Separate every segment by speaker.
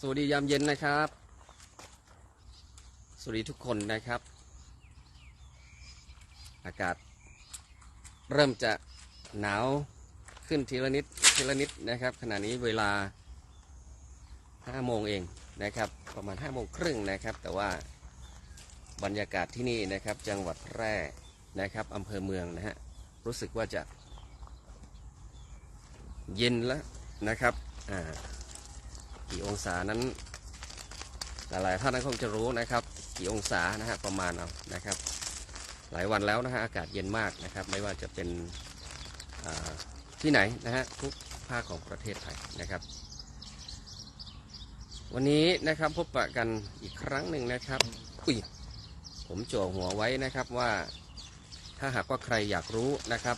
Speaker 1: สวัสดียามเย็นนะครับ สวัสดีทุกคนนะครับ อากาศ เริ่มจะหนาวขึ้นทีละนิดทีละนิดนะครับ ขณะนี้เวลา5โมงเองนะครับ ประมาณ5โมงครึ่งนะครับ แต่ว่าบรรยากาศที่นี่นะครับ จังหวัดแพร่นะครับอำเภอเมืองนะฮะรู้สึกว่าจะเย็นแล้วนะครับ อ่า กี่องศานั้น หลายๆท่านนั้นคงจะรู้นะครับ กี่องศานะฮะประมาณเอานะครับ หลายวันแล้วนะฮะอากาศเย็นมากนะครับ ไม่ว่าจะเป็นที่ไหนนะฮะทุกภาคของประเทศไทยนะครับ วันนี้นะครับพบปะกันอีกครั้งหนึ่งนะครับอุ้ยผมโจหัวไว้นะครับว่าถ้าหากว่าใครอยากรู้นะครับ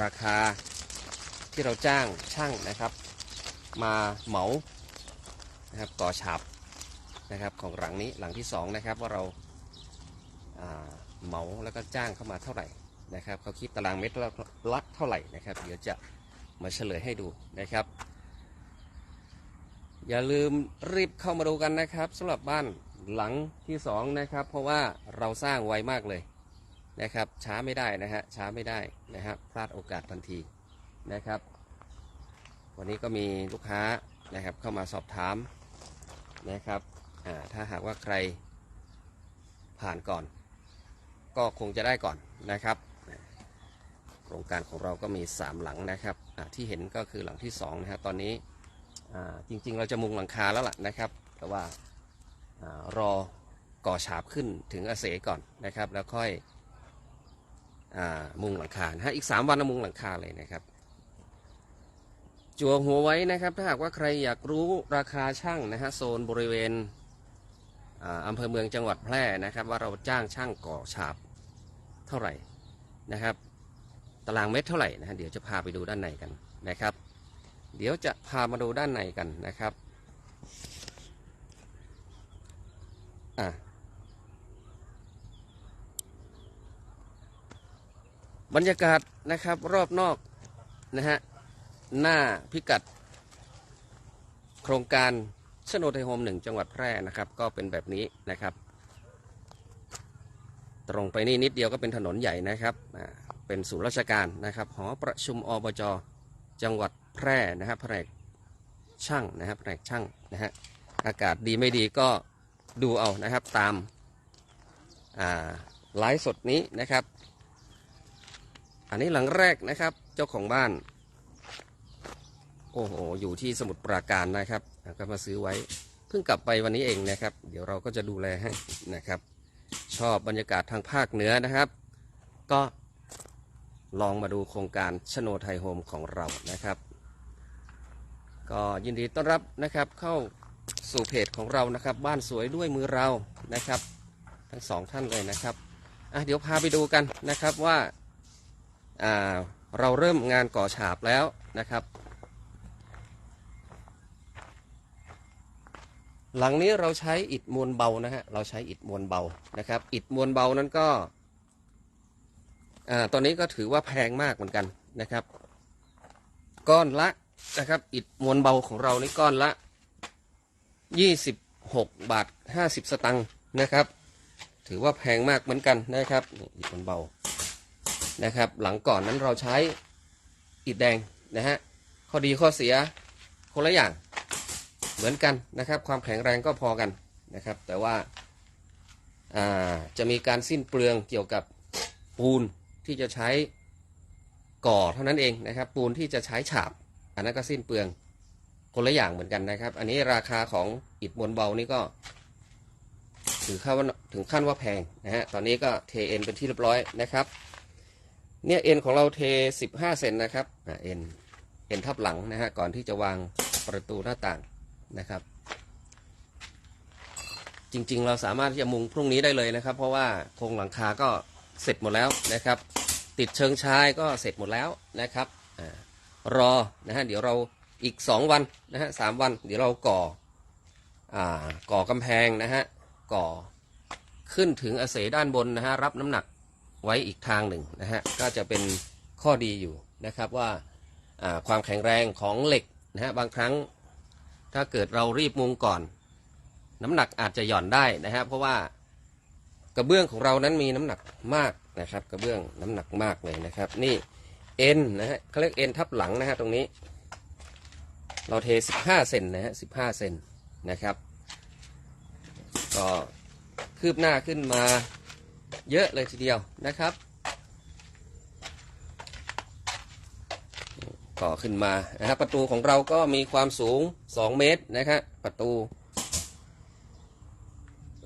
Speaker 1: ราคาที่เราจ้างช่างนะครับ มาเหมา นะครับก่อฉาบนะครับของหลังนี้หลังที่สองนะครับว่าเราาเหมาแล้วก็จ้างเข้ามาเท่าไหร่นะครับเขาคิดตารางเมตรละละเท่าไหร่นะครับ เดี๋ยวจะมาเฉลยให้ดูนะครับ อย่าลืมรีบเข้ามาดูกันนะครับสำหรับบ้านหลังที่สองนะครับ เพราะว่าเราสร้างไวมากเลยนะครับ ช้าไม่ได้นะฮะช้าไม่ได้นะครับพลาดโอกาสทันทีนะครับ วันนี้ก็มีลูกค้า นะครับ เข้ามาสอบถามนะครับถ้าหากว่าใครผ่านก่อน ก็คงจะได้ก่อนนะครับโครงการของเราก็มี 3 หลังนะครับที่เห็นก็คือหลังที่2นะฮะตอนนี้จริงๆ เราจะมุงหลังคาแล้วล่ะนะครับ แต่ว่ารอก่อฉาบขึ้นถึงอาเสก่อนนะครับ แล้วค่อยอมุงหลังคาฮะอีก 3 วันนะมุงหลังคาเลยนะครับ จัวหัวไว้นะครับ ถ้าหากว่าใครอยากรู้ราคาช่างนะฮะโซนบริเวณอำเภอเมืองจังหวัดแพร่นะครับ ว่าเราจ้างช่างก่อฉาบเท่าไหร่นะครับ ตารางเมตรเท่าไหร่นะฮะเดี๋ยวจะพาไปดูด้านในกันนะครับ เดี๋ยวจะพามาดูด้านในกันนะครับอะบรรยากาศนะครับรอบนอกนะฮะ หน้าพิกัด โครงการชโนไทยโฮมหนึ่งจังหวัดแพร่นะครับ ก็เป็นแบบนี้นะครับ ตรงไปนี่นิดเดียวก็เป็นถนนใหญ่นะครับเป็นศูนย์ราชการนะครับหอประชุมอบจจังหวัดแพร่นะครับแผนกช่างนะครับแผนกช่างนะฮะอากาศดีไม่ดีก็ดูเอานะครับตามอ่าไลฟ์สดนี้นะครับ อันนี้หลังแรกนะครับเจ้าของบ้าน อ้โห อยู่ที่สมุทรปราการนะครับ ก็มาซื้อไว้ เพิ่งกลับไปวันนี้เองนะครับ เดี๋ยวเราก็จะดูแลให้นะครับ ชอบบรรยากาศทางภาคเหนือนะครับ ก็ลองมาดูโครงการชโนไทยโฮมของเรานะครับ ก็ยินดีต้อนรับนะครับเข้าสู่เพจของเรานะครับ บ้านสวยด้วยมือเรานะครับ ทั้งสองท่านเลยนะครับอะเดี๋ยวพาไปดูกันนะครับว่าอ่าเราเริ่มงานก่อฉาบแล้วนะครับ หลังนี้เราใช้อิฐมวลเบานะฮะ เราใช้อิฐมวลเบานะครับ อิฐมวลเบานั้นก็ อ่า ตอนนี้ก็ถือว่าแพงมากเหมือนกันนะครับ ก้อนละนะครับ อิฐมวลเบาของเรานี่ก้อนละ26บาท50สตังค์นะครับ ถือว่าแพงมากเหมือนกันนะครับ อิฐมวลเบา นะครับ หลังก่อนนั้นเราใช้อิฐแดงนะฮะ ข้อดีข้อเสียคนละอย่าง เหมือนกันนะครับ ความแข็งแรงก็พอกันนะครับ แต่ว่าาจะมีการสิ้นเปลืองเกี่ยวกับปูนที่จะใช้ก่อเท่านั้นเองนะครับ ปูนที่จะใช้ฉาบ อันนั้นก็สิ้นเปลืองคนละอย่างเหมือนกันนะครับ อันนี้ราคาของอิฐมวลเบานี่ก็ถือขั้นว่าถึงขั้นว่าแพงนะฮะตอนนี้ก็เทเอ็นเป็นที่เรียบร้อยนะครับ เนี่ยเอ็นของเราเท 15 เซนนะครับเอ็นเอ็นทับหลังนะฮะก่อนที่จะวางประตูหน้าต่าง นะครับ จริงๆ เราสามารถที่จะมุงพรุ่งนี้ได้เลยนะครับ เพราะว่าโครงหลังคาก็เสร็จหมดแล้วนะครับ ติดเชิงชายก็เสร็จหมดแล้วนะครับอรอนะฮะเดี๋ยวเราอีก 2 วันนะฮะสามวัน เดี๋ยวเราก่ออ่าก่อกำแพงนะฮะก่อขึ้นถึงอาเสด้านบนนะฮะรับน้ำหนักไว้อีกทางหนึ่งนะฮะก็จะเป็นข้อดีอยู่นะครับว่าความแข็งแรงของเหล็กนะฮะบางครั้ง ถ้าเกิดเรารีบมุงก่อน น้ำหนักอาจจะหย่อนได้นะฮะเพราะว่ากระเบื้องของเรานั้นมีน้ำหนักมากนะครับ กระเบื้องน้ำหนักมากเลยนะครับ นี่เอ็นนะฮะเขาเรียกเอ็นทับหลังนะฮะตรงนี้ เราเท 15เซนนะฮะ15เซนนะครับ ก็คืบหน้าขึ้นมาเยอะเลยทีเดียวนะครับ ก่อขึ้นมานะครับประตูของเราก็มีความสูง 2 เมตรนะครับประตู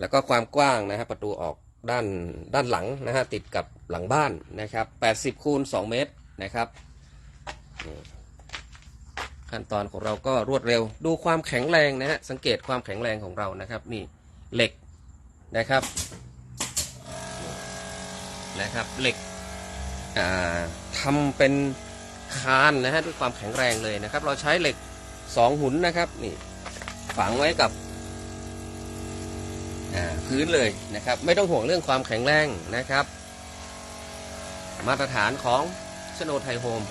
Speaker 1: แล้วก็ความกว้างนะครับประตูออกด้านด้านหลังนะฮะติดกับหลังบ้านนะครับ80คูณ2เมตรนะครับขั้นตอนของเราก็รวดเร็ว ดูความแข็งแรงนะฮะสังเกตความแข็งแรงของเรานะครับนี่เหล็กนะครับนะครับเหล็กอ่าทำเป็น คานนะฮะด้วยความแข็งแรงเลยนะครับ เราใช้เหล็กสองหุ่นนะครับนี่ฝังไว้กับอ่าพื้นเลยนะครับ ไม่ต้องห่วงเรื่องความแข็งแรงนะครับ มาตรฐานของชโนไทยโฮม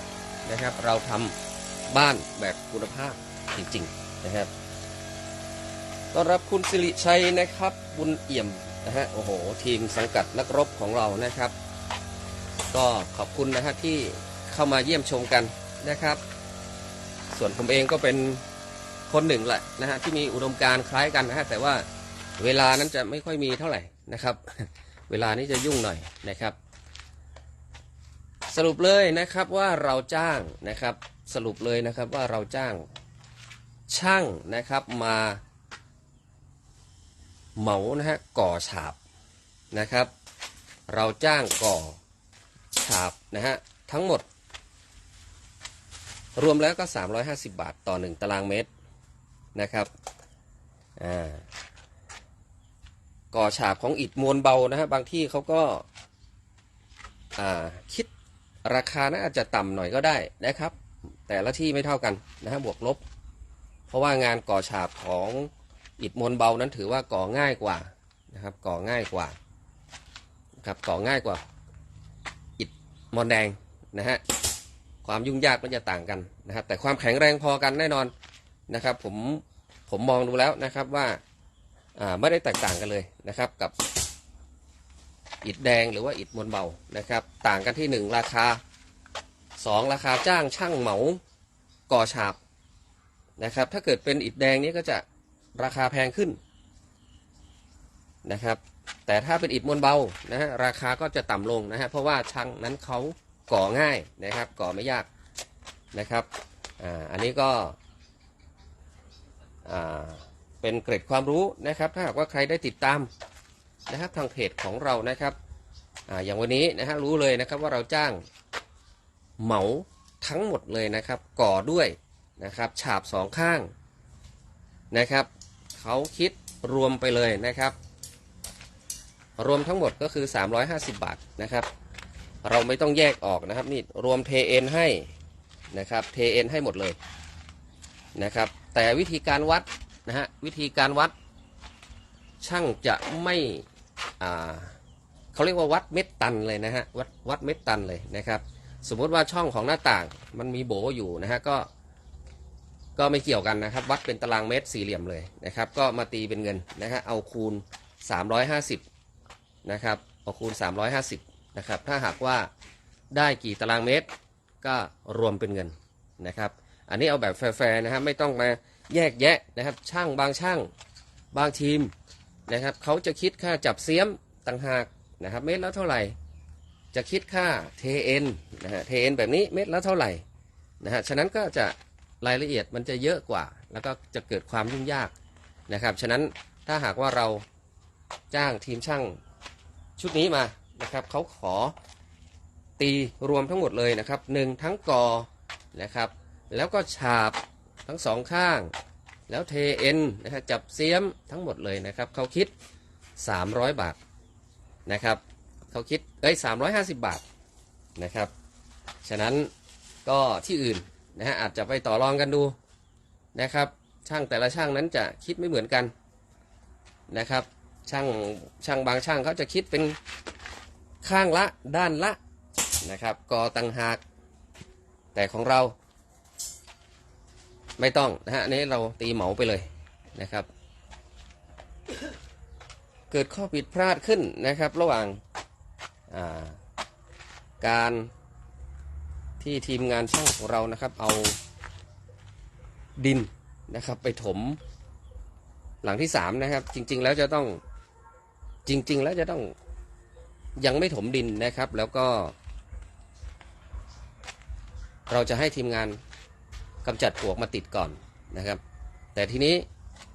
Speaker 1: นะครับ เราทำบ้านแบบคุณภาพจริงๆนะครับต้อนรับคุณสิริชัยนะครับ บุญเอี่ยมนะฮะโอ้โห ทีมสังกัดนักรบของเรานะครับ ก็ขอบคุณนะฮะที่ เข้ามาเยี่ยมชมกันนะครับ ส่วนผมเองก็เป็นคนหนึ่งแหละนะฮะที่มีอุดมการคล้ายกันนะฮะแต่ว่าเวลานั้นจะไม่ค่อยมีเท่าไหร่นะครับ เวลานี้จะยุ่งหน่อยนะครับ สรุปเลยนะครับว่าเราจ้างนะครับ สรุปเลยนะครับว่าเราจ้างช่างนะครับมาเหมานะฮะก่อฉาบนะครับ เราจ้างก่อฉาบนะฮะทั้งหมด รวมแล้วก็ 350 บาทต่อ 1 ตารางเมตรนะครับก่อฉาบของอิฐมวลเบานะฮะบางที่เขาก็คิดราคานะอาจจะต่ำหน่อยก็ได้นะครับ แต่ละที่ไม่เท่ากันนะฮะบวกลบ เพราะว่างานก่อฉาบของอิฐมวลเบานั้นถือว่าก่อง่ายกว่านะครับก่อง่ายกว่าครับก่อง่ายกว่า อิฐมอนแดงนะฮะ ความยุ่งยากมันจะต่างกันนะครับ แต่ความแข็งแรงพอกันแน่นอนนะครับ ผมผมมองดูแล้วนะครับว่าไม่ได้แตกต่างกันเลยนะครับ กับอิฐแดงหรือว่าอิฐมวลเบานะครับ ต่างกันที่ 1 ราคา 2 ราคาจ้างช่างเหมาก่อฉาบนะครับ ถ้าเกิดเป็นอิฐแดงนี้ก็จะราคาแพงขึ้นนะครับ แต่ถ้าเป็นอิฐมวลเบานะฮะราคาก็จะต่ำลงนะฮะเพราะว่าช่างนั้นเขา ก่อง่ายนะครับ ก่อไม่ยากนะครับอ่าอันนี้ก็อ่าเป็นเกร็ดความรู้นะครับ ถ้าหากว่าใครได้ติดตามนะครับทางเพจของเรานะครับอาอย่างวันนี้นะฮะรู้เลยนะครับว่าเราจ้างเหมาทั้งหมดเลยนะครับ ก่อด้วยนะครับ ฉาบสองข้างนะครับเขาคิดรวมไปเลยนะครับ รวมทั้งหมดก็คือ 350 บาทนะครับ เราไม่ต้องแยกออกนะครับนี่รวมเทเอ็นให้นะครับเทเอ็นให้หมดเลยนะครับ แต่วิธีการวัดนะฮะวิธีการวัด ช่างจะไม่อ่าเขาเรียกว่าวัดเม็ดตันเลยนะฮะวัดวัดเม็ดตันเลยนะครับ สมมุติว่าช่องของหน้าต่างมันมีโบอยู่นะฮะก็ก็ไม่เกี่ยวกันนะครับ วัดเป็นตารางเมตรสี่เหลี่ยมเลยนะครับ ก็มาตีเป็นเงินนะฮะเอาคูณ 350นะครับเอาคูณ 350 นะครับ ถ้าหากว่าได้กี่ตารางเมตร ก็รวมเป็นเงินนะครับ อันนี้เอาแบบแฟร์ๆนะฮะไม่ต้องมาแยกแยะนะครับ ช่างบางช่างบางทีมนะครับเขาจะคิดค่าจับเสียมต่างหากนะครับเม็ดละเท่าไหร่ จะคิดค่าเทเอ็นนะฮะเทเอ็นแบบนี้เม็ดละเท่าไหร่นะฮะฉะนั้นก็จะรายละเอียดมันจะเยอะกว่า แล้วก็จะเกิดความยุ่งยากนะครับ ฉะนั้นถ้าหากว่าเราจ้างทีมช่างชุดนี้มา นะครับเขาขอตีรวมทั้งหมดเลยนะครับหนึ่งทั้งกอนะครับ แล้วก็ฉาบทั้งสองข้าง แล้วเทเอ็นนะฮะจับเสียมทั้งหมดเลยนะครับเขาคิด 300 บาทนะครับเขาคิดเอ้ย350บาทนะครับ ฉะนั้นก็ที่อื่นนะฮะอาจจะไปต่อรองกันดูนะครับ ช่างแต่ละช่างนั้นจะคิดไม่เหมือนกันนะครับ ช่างช่างบางช่างเขาจะคิดเป็น ข้างละด้านละนะครับกอตังหาก แต่ของเรา ไม่ต้องนะฮะนี้เราตีเหมาไปเลยนะครับ เกิดข้อผิดพลาดขึ้นนะครับ ระหว่างาการที่ทีมงานช่างของเรานะครับ เอาดินนะครับ ไปถมหลังที่สามนะครับ จริง ๆ แล้วจะต้องจริง ๆ แล้วจะต้อง ยังไม่ถมดินนะครับ แล้วก็ เราจะให้ทีมงานกำจัดปลวกมาติดก่อนนะครับ แต่ทีนี้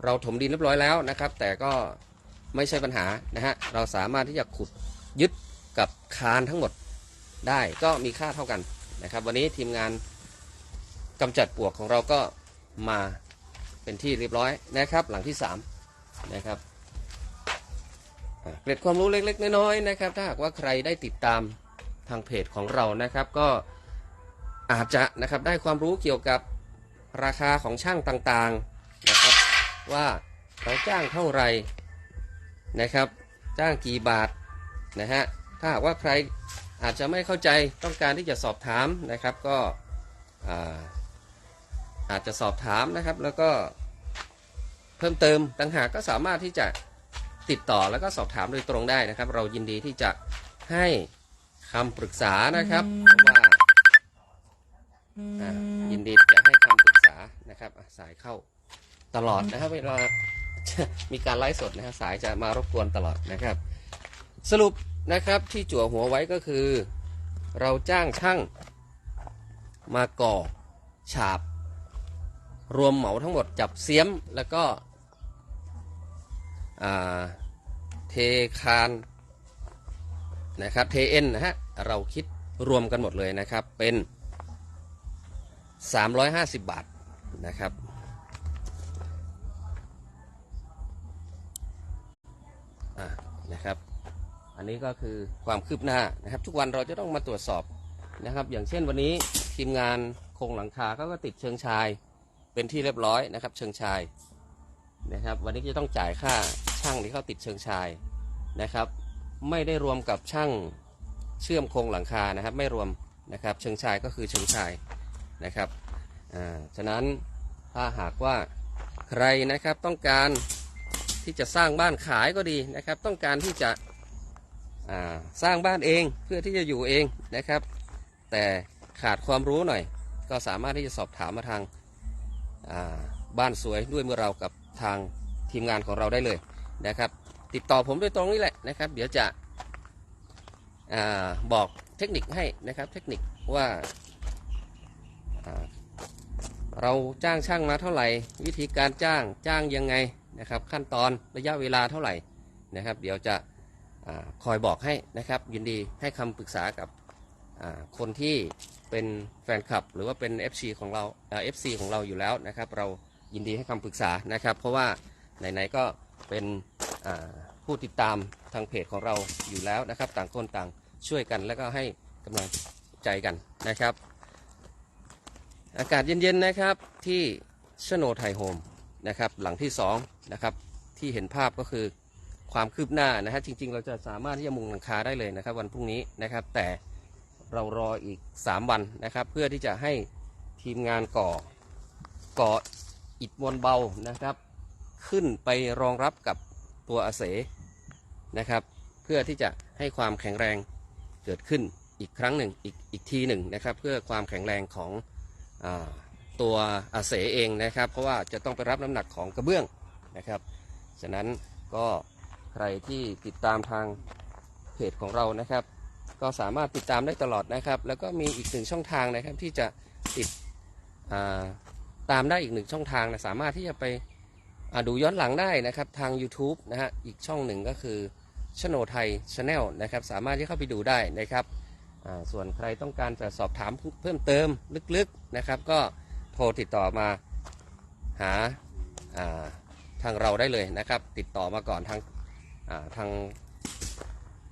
Speaker 1: เราถมดินเรียบร้อยแล้วนะครับ แต่ก็ไม่ใช่ปัญหานะฮะเราสามารถที่จะขุดยึดกับคานทั้งหมดได้ก็มีค่าเท่ากันนะครับ วันนี้ทีมงานกำจัดปลวกของเราก็มาเป็นที่เรียบร้อยนะครับ หลังที่สามนะครับ เกร็ดความรู้เล็ก ๆ น้อยๆนะครับ ถ้าหากว่าใครได้ติดตามทางเพจของเรานะครับ ก็อาจจะนะครับได้ความรู้เกี่ยวกับราคาของช่างต่างๆนะครับ ว่าเราจ้างเท่าไหร่นะครับ จ้างกี่บาทนะฮะถ้าหากว่าใครอาจจะไม่เข้าใจต้องการที่จะสอบถามนะครับก็อาอาจจะสอบถามนะครับ แล้วก็เพิ่มเติมต่างหากก็สามารถที่จะ ติดต่อแล้วก็สอบถามโดยตรงได้นะครับ เรายินดีที่จะให้คำปรึกษานะครับเพราะว่าอ่ายินดีจะให้คำปรึกษานะครับอะสายเข้าตลอดนะครับเวลา มีการไลฟ์สดนะครับสายจะมารบกวนตลอดนะครับ สรุปนะครับที่จั่วหัวไว้ก็คือ เราจ้างช่างมาก่อฉาบ รวมเหมาทั้งหมดจับเสียมแล้วก็อ่า เทคานนะครับเทเอ็นนะฮะเราคิดรวมกันหมดเลยนะครับเป็น 350 บาทนะครับนะครับ อันนี้ก็คือความคืบหน้านะครับ ทุกวันเราจะต้องมาตรวจสอบนะครับ อย่างเช่นวันนี้ทีมงานโครงหลังคาเขาก็ติดเชิงชายเป็นที่เรียบร้อยนะครับ เชิงชายนะครับ วันนี้จะต้องจ่ายค่า ช่างที่เขาติดเชิงชายนะครับ ไม่ได้รวมกับช่างเชื่อมโครงหลังคานะครับ ไม่รวมนะครับ เชิงชายก็คือเชิงชายนะครับอ่าฉะนั้นถ้าหากว่าใครนะครับต้องการที่จะสร้างบ้านขายก็ดีนะครับ ต้องการที่จะอ่าสร้างบ้านเองเพื่อที่จะอยู่เองนะครับ แต่ขาดความรู้หน่อย ก็สามารถที่จะสอบถามมาทางอ่าบ้านสวยด้วยเมื่อเรากับทางทีมงานของเราได้เลย นะครับ ติดต่อผมโดยตรงนี่แหละนะครับ เดี๋ยวจะอบอกเทคนิคให้นะครับเทคนิคว่าาเราจ้างช่างมาเท่าไหร่ วิธีการจ้างจ้างยังไงนะครับ ขั้นตอนระยะเวลาเท่าไหร่นะครับ เดี๋ยวจะอคอยบอกให้นะครับ ยินดีให้คำปรึกษากับคนที่เป็นแฟนคลับ หรือว่าเป็น FC ของเราเอ่อ FC ของเราอยู่แล้วนะครับ เรายินดีให้คำปรึกษานะครับ เพราะว่าไหนๆก็ เป็นผู้ติดตามทางเพจของเราอยู่แล้วนะครับ ต่างคนต่างช่วยกันแล้วก็ให้กำลังใจกันนะครับ อากาศเย็นๆนะครับที่ชโนไทยโฮมนะครับหลังที่2นะครับที่เห็นภาพก็คือความคืบหน้านะฮะจริง ๆ เราจะสามารถที่จะมุงหลังคาได้เลยนะครับ วันพรุ่งนี้นะครับ แต่เรารออีก 3 วันนะครับ เพื่อที่จะให้ทีมงานก่อก่ออิฐมวลเบานะครับ ขึ้นไปรองรับกับตัวอาเสนะครับ เพื่อที่จะให้ความแข็งแรงเกิดขึ้นอีกครั้งหนึ่งอีกอีกทีหนึ่งนะครับ เพื่อความแข็งแรงของอตัวอาเสเองนะครับ เพราะว่าจะต้องไปรับน้ำหนักของกระเบื้องนะครับ ฉะนั้นก็ใครที่ติดตามทางเพจของเรานะครับ ก็สามารถติดตามได้ตลอดนะครับ แล้วก็มีอีกหนึ่งช่องทางนะครับที่จะติดตามได้อีกหนึ่งช่องทางนะสามารถที่จะไป ดูย้อนหลังได้นะครับทาง YouTube นะฮะอีกช่องหนึ่งก็คือชโนไทยชาแนลนะครับสามารถที่เข้าไปดูได้นะครับส่วนใครต้องการจะสอบถามเพิ่มเติมลึกๆนะครับ ก็โทรติดต่อมาหาาทางเราได้เลยนะครับ ติดต่อมาก่อนทางาทาง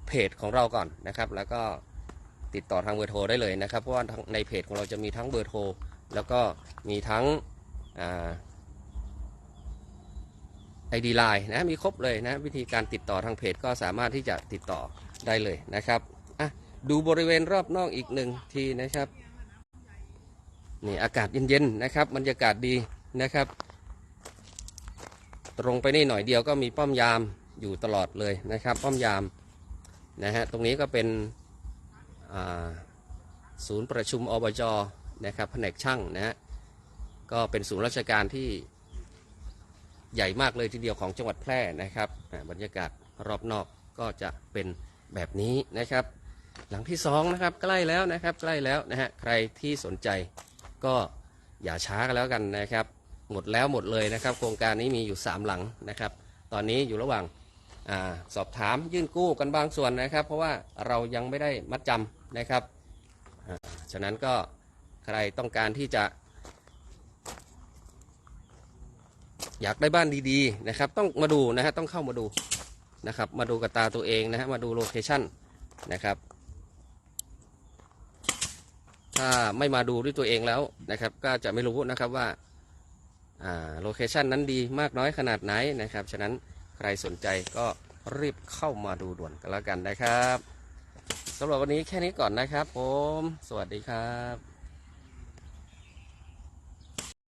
Speaker 1: เพจของเราก่อนนะครับ แล้วก็ติดต่อทางเบอร์โทรได้เลยนะครับ เพราะว่าในเพจของเราจะมีทั้งเบอร์โทรแล้วก็มีทั้ง ไอดีไลน์นะมีครบเลยนะวิธีการติดต่อทางเพจก็สามารถที่จะติดต่อได้เลยนะครับอะดูบริเวณรอบนอกอีกหนึ่งทีนะครับนี่อากาศเย็นๆนะครับบรรยากาศดีนะครับ ตรงไปนี่หน่อยเดียวก็มีป้อมยามอยู่ตลอดเลยนะครับ ป้อมยามนะฮะตรงนี้ก็เป็นศูนย์ประชุมอบจนะครับแผนกช่างนะฮะก็เป็นศูนย์ราชการที่ ใหญ่มากเลยทีเดียวของจังหวัดแพร่นะครับบรรยากาศรอบนอกก็จะเป็นแบบนี้นะครับ หลังที่สองนะครับใกล้แล้วนะครับใกล้แล้วนะฮะใครที่สนใจก็อย่าช้ากันแล้วกันนะครับ หมดแล้วหมดเลยนะครับ โครงการนี้มีอยู่ 3 หลังนะครับ ตอนนี้อยู่ระหว่างอาสอบถามยื่นกู้กันบางส่วนนะครับ เพราะว่าเรายังไม่ได้มัดจำนะครับฉะนั้นก็ใครต้องการที่จะ อยากได้บ้านดีๆนะครับ ต้องมาดูนะฮะต้องเข้ามาดูนะครับ มาดูกับตาตัวเองนะฮะมาดูโลเคชั่นนะครับถ้าไม่มาดูด้วยตัวเองแล้วนะครับ ก็จะไม่รู้นะครับว่าอ่าโลเคชันนั้นดีมากน้อยขนาดไหนนะครับ ฉะนั้นใครสนใจก็รีบเข้ามาดูด่วนกันแล้วกันนะครับสำหรับวันนี้แค่นี้ก่อนนะครับผม สวัสดีครับ